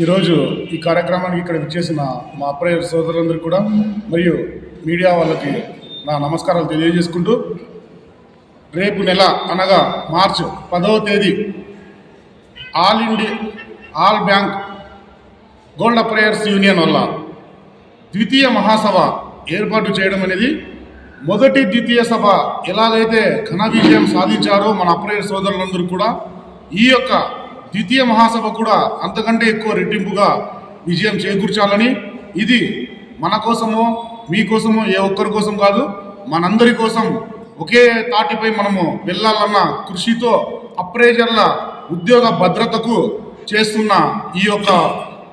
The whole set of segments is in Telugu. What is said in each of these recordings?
ఈరోజు ఈ కార్యక్రమానికి ఇక్కడ విచ్చేసిన మా అప్రయ సోదరులందరికీ కూడా మరియు మీడియా వాళ్ళకి నా నమస్కారాలు తెలియజేసుకుంటూ రేపు నెల అనగా మార్చి పదవ తేదీ all India all bank gold appraisers union వల్ల ద్వితీయ మహాసభ ఏర్పాటు చేయడం అనేది మొదటి ద్వితీయ సభ ఎలాగైతే ఘన విజయం సాధించారో మన అప్రయర్ సోదరులందరూ కూడా ఈ యొక్క ద్వితీయ మహాసభ కూడా అంతకంటే ఎక్కువ రెట్టింపుగా విజయం చేకూర్చాలని ఇది మన కోసమో మీకోసమో ఏ ఒక్కరి కోసం కాదు మనందరి కోసం ఒకే తాటిపై మనము వెళ్ళాలన్న కృషితో అప్రేజర్ల ఉద్యోగ భద్రతకు చేస్తున్న ఈ యొక్క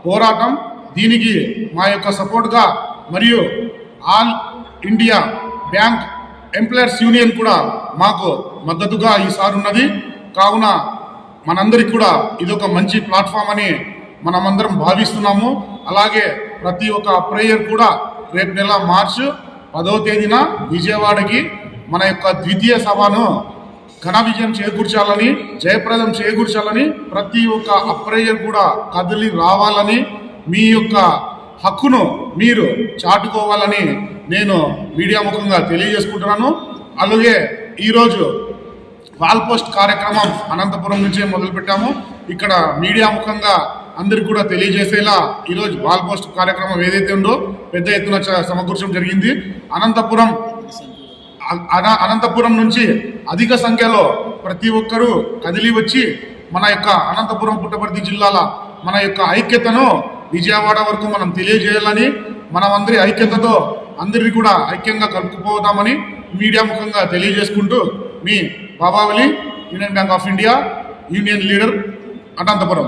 పోరాటం దీనికి మా యొక్క సపోర్ట్గా మరియు all India bank employers union కూడా మాకు మద్దతుగా ఈసారి ఉన్నది. కావున మనందరికి కూడా ఇదొక మంచి ప్లాట్ఫామ్ అని మనమందరం భావిస్తున్నాము. అలాగే ప్రతి ఒక్క ప్రేయర్ కూడా రేపు నెల మార్చ్ పదవ తేదీన విజయవాడకి మన యొక్క ద్వితీయ సభను ఘన విజయం చేకూర్చాలని జయప్రదం చేకూర్చాలని ప్రతి ఒక్క అప్రేయర్ కూడా కదిలి రావాలని మీ యొక్క హక్కును మీరు చాటుకోవాలని నేను మీడియా ముఖంగా తెలియజేసుకుంటున్నాను. అలాగే ఈరోజు వాల్ పోస్ట్ కార్యక్రమం అనంతపురం నుంచే మొదలుపెట్టాము. ఇక్కడ మీడియా ముఖంగా అందరికి కూడా తెలియజేసేలా ఈరోజు వాల్ పోస్ట్ కార్యక్రమం ఏదైతే ఉందో పెద్ద ఎత్తున సమకూర్చడం జరిగింది. అనంతపురం అన- అనంతపురం నుంచి అధిక సంఖ్యలో ప్రతి ఒక్కరూ కదిలి వచ్చి మన యొక్క అనంతపురం పుట్టపర్తి జిల్లాల మన యొక్క ఐక్యతను విజయవాడ వరకు మనం తెలియజేయాలని మనం అందరి ఐక్యతతో అందరినీ కూడా ఐక్యంగా కలుపుకుపోదామని మీడియా ముఖంగా తెలియజేసుకుంటూ మీ Babavali union bank of India union leader Anantapuram